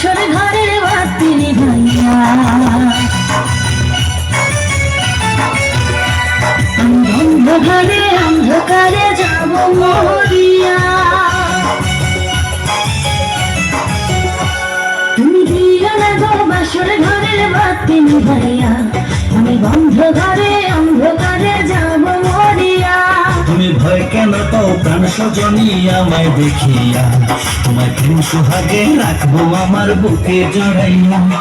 বাসর ঘরের বাতি নিভাইয়া। অন্ধকারে অন্ধকারে যাব মরিয়া। তুমি দিও না গো বাসর ঘরের বাতি নিভাইয়া। আমি বন্ধ ঘরে পাও প্রাণ সজনী আমায় দেখিয়া। তোমায় প্রেম সোহাগে রাখব আমার বুকে জড়াইয়া।